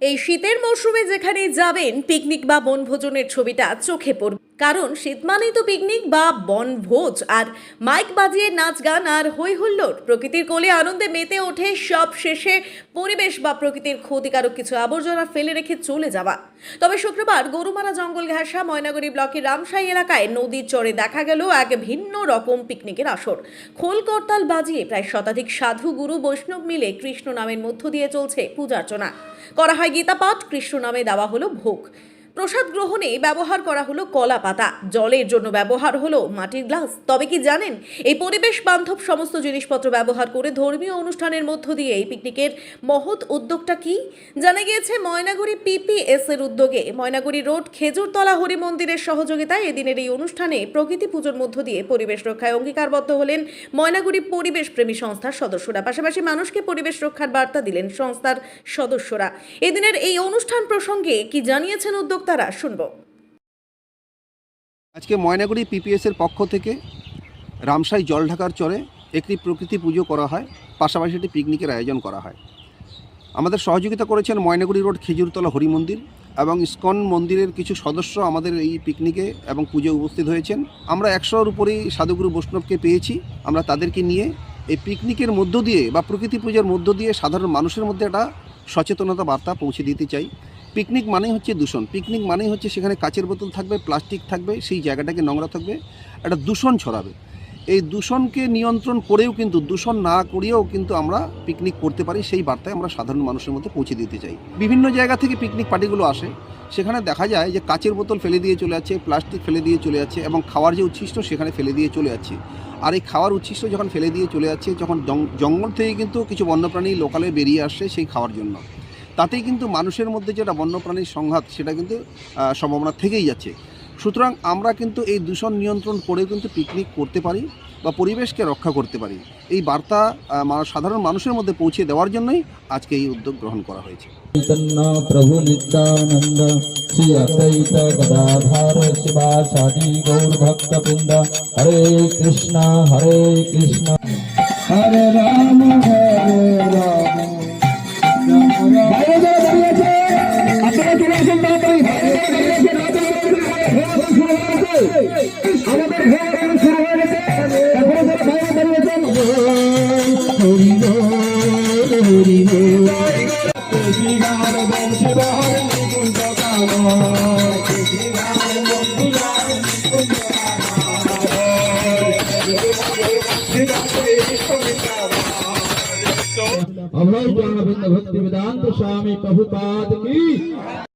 এই শীতের মরশুমে যেখানে যাবেন পিকনিক বা বনভোজনের ছবিটা চোখে পড়বে। কারণ শীত মানেই তো পিকনিক বা বনভোজ। আর মাইক বাজিয়ে নাচ গান আর হই হুল্লোড় প্রকৃতির কোলে আনন্দে মেতে ওঠে সব শেষে পরিবেশ বা প্রকৃতির ক্ষতিকারক কিছু আবর্জনা ফেলে রেখে চলে যাওয়া। তবে শুক্রবার গরুমারা জঙ্গল ঘেঁষা ময়নাগুড়ি ব্লকের রামশাই এলাকায় নদীর চরে দেখা গেল এক ভিন্ন রকম পিকনিকের আসর। খোল করতাল বাজিয়ে প্রায় শতাধিক সাধু গুরু বৈষ্ণব মিলে কৃষ্ণ নামের মধ্য দিয়ে চলছে পূজার্চনা। করা হয় গীতা পাঠ কৃষ্ণ নামে দেওয়া হলো ভোগ। প্রসাদ গ্রহণে ব্যবহার করা হলো কলা পাতা। জলের জন্য ব্যবহার হলো মাটির গ্লাস। তবে কি জানেন, এই পরিবেশ বান্ধব সমস্ত জিনিসপত্র ব্যবহার করে ধর্মীয় অনুষ্ঠানের মধ্য দিয়ে এই পিকনিকের মহৎ উদ্যোগটা কি? জানা গিয়েছে, ময়নাগুড়ি পিপিএস এর উদ্যোগে ময়নাগুড়ি রোড, খেজুরতলা হরি মন্দিরের সহযোগিতায় এদিনের এই অনুষ্ঠানে প্রকৃতি পুজোর মধ্য দিয়ে পরিবেশ রক্ষায় অঙ্গীকারবদ্ধ হলেন ময়নাগুড়ি পরিবেশ প্রেমী সংস্থার সদস্যরা। পাশাপাশি মানুষকে পরিবেশ রক্ষার বার্তা দিলেন সংস্থার সদস্যরা। এদিনের এই অনুষ্ঠান প্রসঙ্গে কি জানিয়েছেন উদ্যোক্তারা শুনব। আজকে ময়নাগুড়ি পিপিএসের পক্ষ থেকে রামসাই জল ঢাকার চরে একটি প্রকৃতি পুজো করা হয়, পাশাপাশি একটি পিকনিকের আয়োজন করা হয়। আমাদের সহযোগিতা করেছেন ময়নাগুড়ি রোড খেজুরতলা হরি মন্দির এবং ইস্কন মন্দিরের কিছু সদস্য আমাদের এই পিকনিকে এবং পুজো উপস্থিত হয়েছেন। আমরা একশোর উপরেই সাধুগুরু বৈষ্ণবকে পেয়েছি। আমরা তাদেরকে নিয়ে এই পিকনিকের মধ্য দিয়ে বা প্রকৃতি পুজোর মধ্য দিয়ে সাধারণ মানুষের মধ্যে একটা সচেতনতা বার্তা পৌঁছে দিতে চাই। পিকনিক মানেই হচ্ছে দূষণ। পিকনিক মানেই হচ্ছে সেখানে কাচের বোতল থাকবে প্লাস্টিক থাকবে, সেই জায়গাটাকে নোংরা থাকবে, একটা দূষণ ছড়াবে। এই দূষণকে নিয়ন্ত্রণ করেও কিন্তু, দূষণ না করিয়েও কিন্তু আমরা পিকনিক করতে পারি, সেই বার্তায় আমরা সাধারণ মানুষের মধ্যে পৌঁছে দিতে চাই। বিভিন্ন জায়গা থেকে পিকনিক পার্টিগুলো আসে, সেখানে দেখা যায় যে কাচের বোতল ফেলে দিয়ে চলে যাচ্ছে প্লাস্টিক ফেলে দিয়ে চলে যাচ্ছে এবং খাওয়ার যে উচ্ছিষ্ট সেখানে ফেলে দিয়ে চলে যাচ্ছে। আর এই খাওয়ার উচ্ছিষ্ট যখন ফেলে দিয়ে চলে যাচ্ছে, যখন জঙ্গল থেকে কিন্তু কিছু বন্যপ্রাণী লোকালে বেরিয়ে আসছে সেই খাওয়ার জন্য। তাতেই কিন্তু মানুষের মধ্যে যেটা বন্যপ্রাণীর সংঘাত সেটা কিন্তু সম্ভাবনা থেকেই যাচ্ছে। সুতরাং আমরা কিন্তু এই দূষণ নিয়ন্ত্রণ করে কিন্তু পিকনিক করতে পারি বা পরিবেশকে রক্ষা করতে পারি। এই বার্তা সাধারণ মানুষের মধ্যে পৌঁছে দেওয়ার জন্যই আজকে এই উদ্যোগ গ্রহণ করা হয়েছে। হরে কৃষ্ণ হরে কৃষ্ণ। হরে রাম ज्ञान भक्ति वेदांत स्वामी प्रभुपाद की